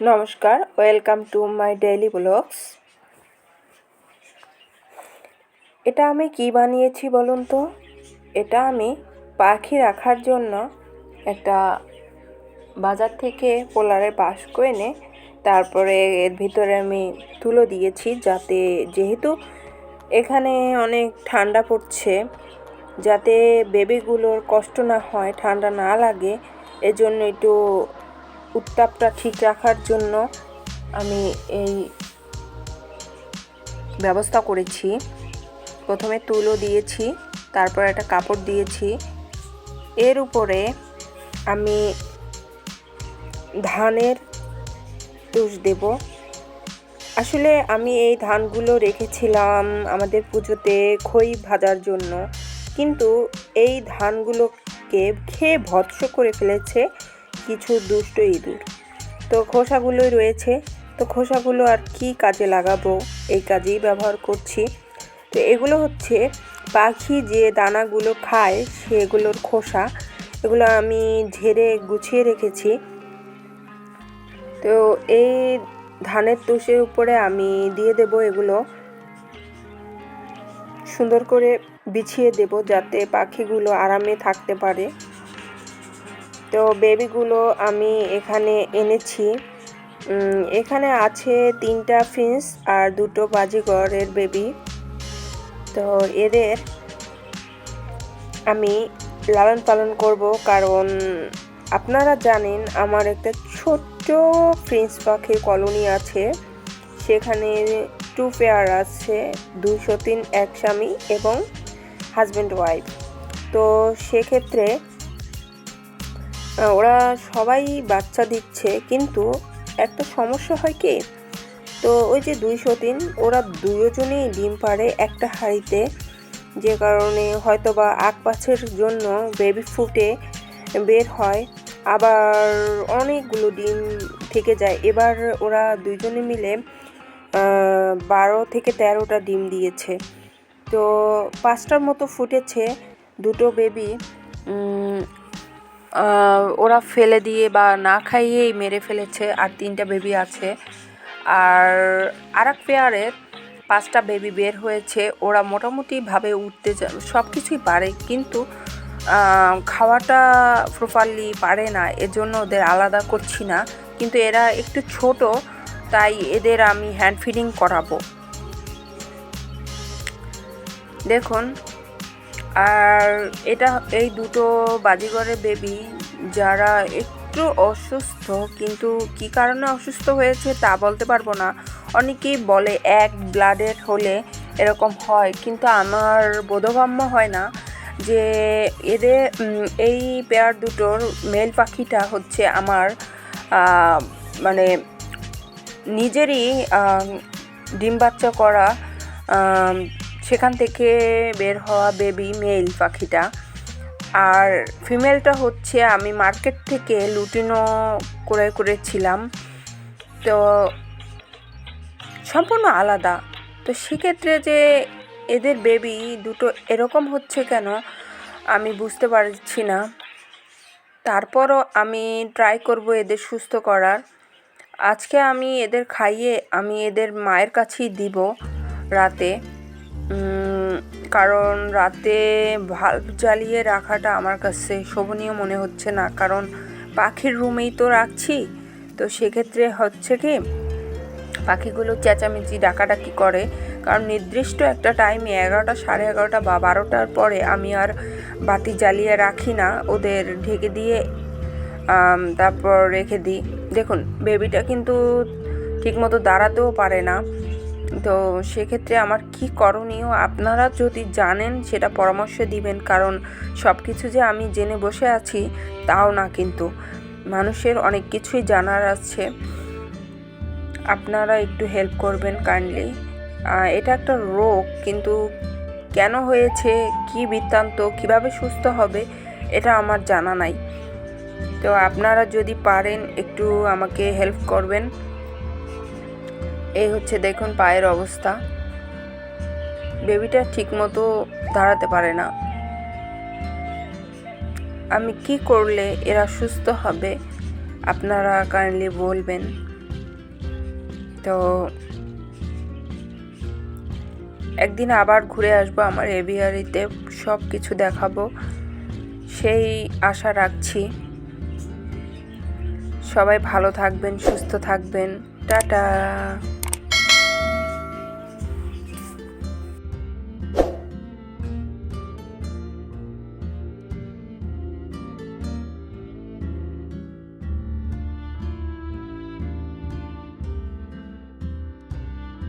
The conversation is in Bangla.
নমস্কার, welcome to my daily blogs. এটা আমি কি বানিয়েছি বলুন তো? এটা আমি পাখি রাখার জন্য একটা বাজার থেকে পোলারের বাস্ক এনে তারপরে এর ভিতরে আমি তুলো দিয়েছি যাতে যেহেতু এখানে অনেক ঠান্ডা পড়ছে যাতে বেবিগুলোর কষ্ট না হয়, ঠান্ডা না লাগে, এজন্য একটু উত্তাপটা ঠিক রাখার জন্য আমি এই ব্যবস্থা করেছি। প্রথমে তুলো দিয়েছি, তারপর একটা কাপড় দিয়েছি। এর উপরে আমি ধানের তুষ দেব। আসলে আমি এই ধানগুলো রেখেছিলাম আমাদের পুজোতে খই ভাজার জন্য। কিন্তু এই ধানগুলোকে খেয়ে ভৎস করে ফেলেছে কিছু দুষ্ট ইঁদুর। তো খোসাগুলোই রয়েছে। তো খোসাগুলো আর কি কাজে লাগাবো? এই কাজেই ব্যবহার করছি। তো এগুলো হচ্ছে পাখি যে দানাগুলো খায় সেগুলোর খোসা। এগুলো আমি ঝেড়ে গুছিয়ে রেখেছি। তো এই ধানের তুষের উপরে আমি দিয়ে দেব এগুলো। সুন্দর করে বিছিয়ে দেব যাতে পাখিগুলো আরামে থাকতে পারে। তো বেবিগুলো আমি এখানে এনেছি। এখানে আছে তিনটা ফিন্স আর দুটো বাজিগরের বেবি। তো এদের আমি লালন পালন করব কারণ আপনারা জানেন আমার একটা ছোট্ট ফ্রেঞ্চ পাখির কলোনি আছে। সেখানে টু পেয়ার আছে দুশো তিন, এক স্বামী এবং হাজব্যান্ড ওয়াইফ। তো সেক্ষেত্রে ওরা সবাই বাচ্চা দিচ্ছে, কিন্তু একটা সমস্যা হয় কি? তো ওই যে দুইশো তিন, ওরা দুজনেই ডিম পারে একটা হাঁড়িতে, যে কারণে হয়তো বা আগ পাছের জন্য বেবি ফুটে বের হয়। আবার অনেকগুলো ডিম থেকে যায়। এবার ওরা দুজনে মিলে বারো থেকে তেরোটা ডিম দিয়েছে। তো পাঁচটার মতো ফুটেছে দুটো বেবি ওরা ফেলে দিয়ে বা না খাইয়েই মেরে ফেলেছে, আর তিনটা বেবি আছে। আর আর এক পেয়ারের পাঁচটা বেবি বের হয়েছে, ওরা মোটামুটিভাবে উঠতে সব কিছুই পারে, কিন্তু খাওয়াটা প্রপারলি পারে না, এজন্য ওদের আলাদা করছি না। কিন্তু এরা একটু ছোট, তাই এদের আমি হ্যান্ড ফিডিং করাবো। দেখুন, আর এটা, এই দুটো বাজিগরের বেবি যারা একটু অসুস্থ, কিন্তু কি কারণে অসুস্থ হয়েছে তা বলতে পারব না। অনেকেই বলে এক ব্লাডের হলে এরকম হয়, কিন্তু আমার বোধগম্য হয় না যে এদের এই পেয়ার দুটোর মেল পাখিটা হচ্ছে আমার মানে নিজেরই ডিম বাচ্চা করা সেখান থেকে বের হওয়া বেবি মেল পাখিটা। আর ফিমেলটা হচ্ছে আমি মার্কেট থেকে লুটিনো করে করেছিলাম। তো সম্পূর্ণ আলাদা। তো সেক্ষেত্রে যে এদের বেবি দুটো এরকম হচ্ছে কেন, আমি বুঝতে পারছি না। তারপরও আমি ট্রাই করব এদের সুস্থ করার। আজকে আমি এদের খাইয়ে আমি এদের মায়ের কাছেই দিব রাতে। কারণ রাতে ভাল্ব জ্বালিয়ে রাখাটা আমার কাছে শোভনীয় মনে হচ্ছে না। কারণ পাখির রুমেই তো রাখছি। তো সেক্ষেত্রে হচ্ছে কি, পাখিগুলো চেঁচামেচি, ডাকাডাকি করে। কারণ নির্দিষ্ট একটা টাইমে এগারোটা, সাড়ে এগারোটা বা বারোটার পরে আমি আর বাতি জ্বালিয়ে রাখি না। ওদের ঢেকে দিয়ে তারপর রেখে দিই। দেখুন বেবিটা কিন্তু ঠিকমতো দাঁড়াতেও পারে না। তো সেক্ষেত্রে আমার কি করণীয়? আপনারা যদি জানেন, সেটা পরামর্শ দিবেন। কারণ সব কিছু যে আমি জেনে বসে আছি, তাও না কিন্তু। মানুষের অনেক কিছুই জানার আছে। আপনারা একটু হেল্প করবেন কাইন্ডলি এটা একটা রোগ, কিন্তু কেন হয়েছে? কি বৃত্তান্ত? কীভাবে সুস্থ হবে? এটা আমার জানা নাই। তো আপনারা যদি পারেন, একটু আমাকে হেল্প করবেন। এই হচ্ছে দেখুন পায়ের অবস্থা। বেবিটা ঠিকমতো দাঁড়াতে পারে না। আমি কি করলে এরা সুস্থ হবে, আপনারা কাইন্ডলি বলবেন। তো একদিন আবার ঘুরে আসব, আমার এভিয়ারিতে সব কিছু দেখাবো। সেই আশা রাখছি। সবাই ভালো থাকবেন, সুস্থ থাকবেন। টাটা।